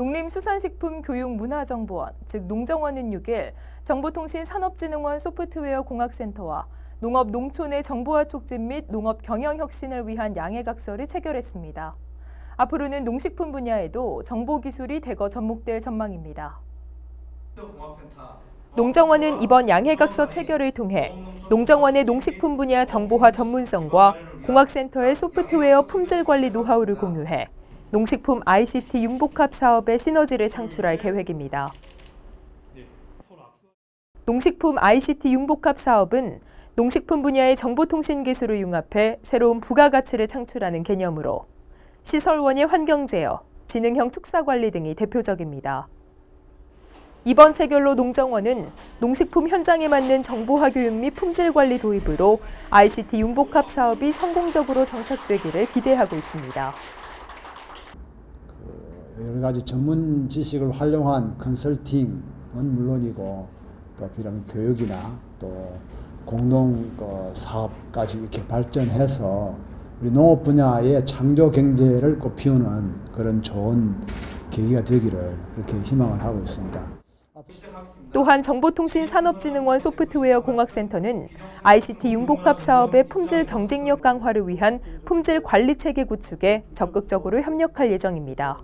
농림수산식품교육문화정보원, 즉 농정원은 6일 정보통신산업진흥원 소프트웨어 공학센터와 농업 농촌의 정보화 촉진 및 농업 경영 혁신을 위한 양해각서를 체결했습니다. 앞으로는 농식품 분야에도 정보 기술이 대거 접목될 전망입니다. 농정원은 이번 양해각서 체결을 통해 농정원의 농식품 분야 정보화 전문성과 공학센터의 소프트웨어 품질 관리 노하우를 공유해 농식품 ICT 융복합 사업의 시너지를 창출할 계획입니다. 농식품 ICT 융복합 사업은 농식품 분야의 정보통신 기술을 융합해 새로운 부가가치를 창출하는 개념으로 시설원의 환경 제어, 지능형 축사 관리 등이 대표적입니다. 이번 체결로 농정원은 농식품 현장에 맞는 정보화 교육 및 품질 관리 도입으로 ICT 융복합 사업이 성공적으로 정착되기를 기대하고 있습니다. 여러 가지 전문 지식을 활용한 컨설팅은 물론이고 또 필요한 교육이나 또 공동 그 사업까지 이렇게 발전해서 우리 농업 분야의 창조 경제를 꽃피우는 그런 좋은 계기가 되기를 이렇게 희망을 하고 있습니다. 또한 정보통신산업진흥원 소프트웨어 공학센터는 ICT 융복합 사업의 품질 경쟁력 강화를 위한 품질 관리 체계 구축에 적극적으로 협력할 예정입니다.